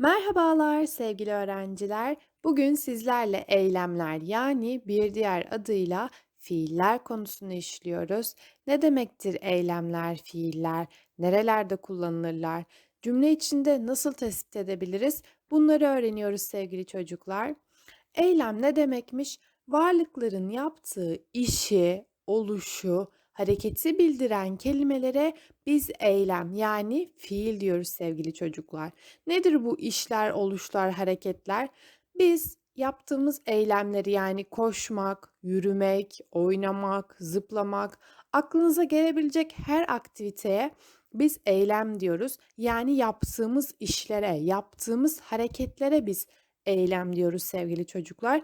Merhabalar sevgili öğrenciler. Bugün sizlerle eylemler yani bir diğer adıyla fiiller konusunu işliyoruz. Ne demektir eylemler, fiiller, nerelerde kullanılırlar, cümle içinde nasıl tespit edebiliriz? Bunları öğreniyoruz sevgili çocuklar. Eylem ne demekmiş? Varlıkların yaptığı işi, oluşu, hareketi bildiren kelimelere biz eylem yani fiil diyoruz sevgili çocuklar. Nedir bu işler, oluşlar, hareketler? Biz yaptığımız eylemleri yani koşmak, yürümek, oynamak, zıplamak, aklınıza gelebilecek her aktiviteye biz eylem diyoruz. Yani yaptığımız işlere, yaptığımız hareketlere biz eylem diyoruz sevgili çocuklar.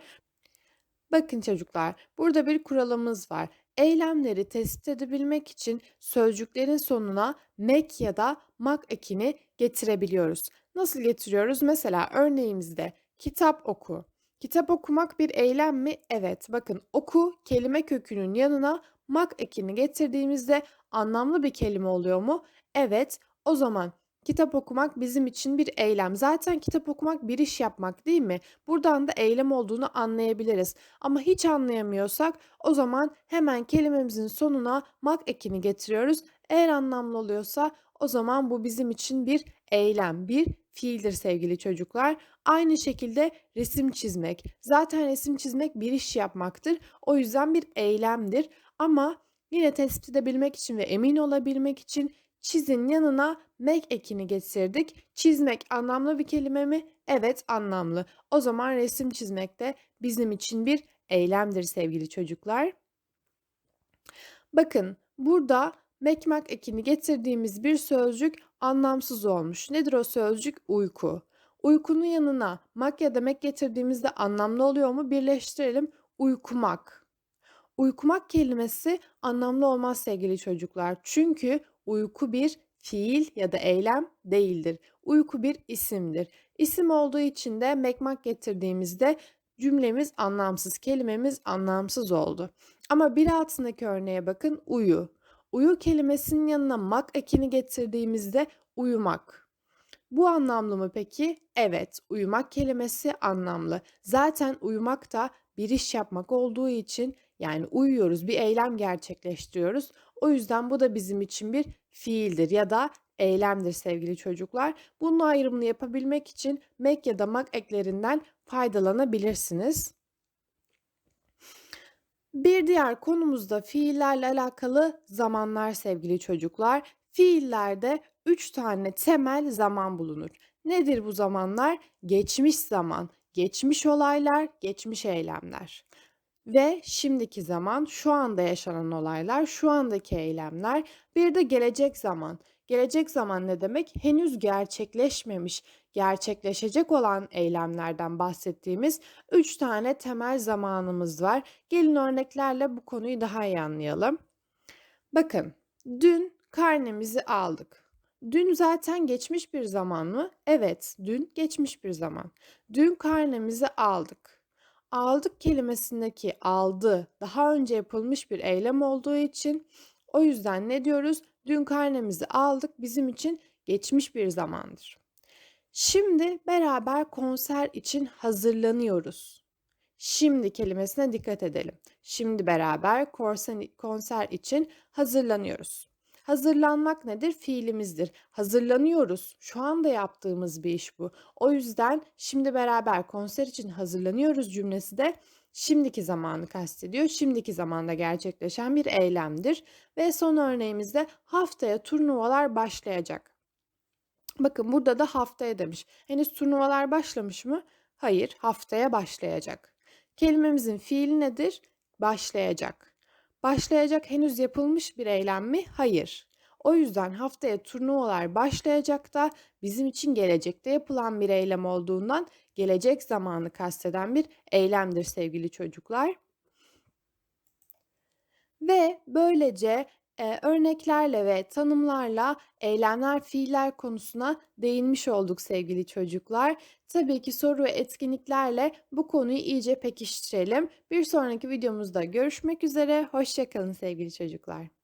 Bakın çocuklar, burada bir kuralımız var. Eylemleri tespit edebilmek için sözcüklerin sonuna mek ya da mak ekini getirebiliyoruz. Nasıl getiriyoruz? Mesela örneğimizde kitap oku. Kitap okumak bir eylem mi? Evet. Bakın oku kelime kökünün yanına mak ekini getirdiğimizde anlamlı bir kelime oluyor mu? Evet. O zaman Kitap okumak bizim için bir eylem. Zaten kitap okumak bir iş yapmak değil mi? Buradan da eylem olduğunu anlayabiliriz. Ama hiç anlayamıyorsak o zaman hemen kelimemizin sonuna mak ekini getiriyoruz. Eğer anlamlı oluyorsa o zaman bu bizim için bir eylem, bir fiildir sevgili çocuklar. Aynı şekilde resim çizmek. Zaten resim çizmek bir iş yapmaktır. O yüzden bir eylemdir. Ama yine tespit edebilmek için ve emin olabilmek için Çizin yanına mek ekini getirdik. Çizmek anlamlı bir kelime mi? Evet anlamlı. O zaman resim çizmek de bizim için bir eylemdir sevgili çocuklar. Bakın burada mekmak ekini getirdiğimiz bir sözcük anlamsız olmuş. Nedir o sözcük? Uyku. Uykunun yanına mak ya da mek getirdiğimizde anlamlı oluyor mu? Birleştirelim. Uykumak. Uykumak kelimesi anlamlı olmaz sevgili çocuklar. Çünkü Uyku bir fiil ya da eylem değildir. Uyku bir isimdir. İsim olduğu için de mekmak getirdiğimizde cümlemiz anlamsız, kelimemiz anlamsız oldu. Ama bir altındaki örneğe bakın uyu. Uyu kelimesinin yanına mak ekini getirdiğimizde uyumak. Bu anlamlı mı peki? Evet, uyumak kelimesi anlamlı. Zaten uyumak da bir iş yapmak olduğu için yani uyuyoruz, bir eylem gerçekleştiriyoruz. O yüzden bu da bizim için bir fiildir ya da eylemdir sevgili çocuklar. Bunun ayrımını yapabilmek için mek ya da mak eklerinden faydalanabilirsiniz. Bir diğer konumuzda fiillerle alakalı zamanlar sevgili çocuklar. Fiillerde 3 tane temel zaman bulunur. Nedir bu zamanlar? Geçmiş zaman, geçmiş olaylar, geçmiş eylemler. Ve şimdiki zaman, şu anda yaşanan olaylar, şu andaki eylemler, bir de gelecek zaman. Gelecek zaman ne demek? Henüz gerçekleşmemiş, gerçekleşecek olan eylemlerden bahsettiğimiz 3 tane temel zamanımız var. Gelin örneklerle bu konuyu daha iyi anlayalım. Bakın, dün karnemizi aldık. Dün zaten geçmiş bir zaman mı? Evet, dün geçmiş bir zaman. Dün karnemizi aldık. Aldık kelimesindeki aldı daha önce yapılmış bir eylem olduğu için o yüzden ne diyoruz? Dün karnemizi aldık bizim için geçmiş bir zamandır. Şimdi beraber konser için hazırlanıyoruz. Şimdi kelimesine dikkat edelim. Şimdi beraber konser için hazırlanıyoruz. Hazırlanmak nedir? Fiilimizdir. Hazırlanıyoruz. Şu anda yaptığımız bir iş bu. O yüzden şimdi beraber konser için hazırlanıyoruz cümlesi de şimdiki zamanı kastediyor. Şimdiki zamanda gerçekleşen bir eylemdir. Ve son örneğimizde haftaya turnuvalar başlayacak. Bakın burada da haftaya demiş. Henüz turnuvalar başlamış mı? Hayır, haftaya başlayacak. Kelimemizin fiili nedir? Başlayacak. Başlayacak henüz yapılmış bir eylem mi? Hayır. O yüzden haftaya turnuvalar başlayacak da bizim için gelecekte yapılan bir eylem olduğundan gelecek zamanı kasteden bir eylemdir sevgili çocuklar. Ve böylece e, örneklerle ve tanımlarla eylemler, fiiller konusuna değinmiş olduk sevgili çocuklar. Tabii ki soru ve etkinliklerle bu konuyu iyice pekiştirelim. Bir sonraki videomuzda görüşmek üzere. Hoşçakalın sevgili çocuklar.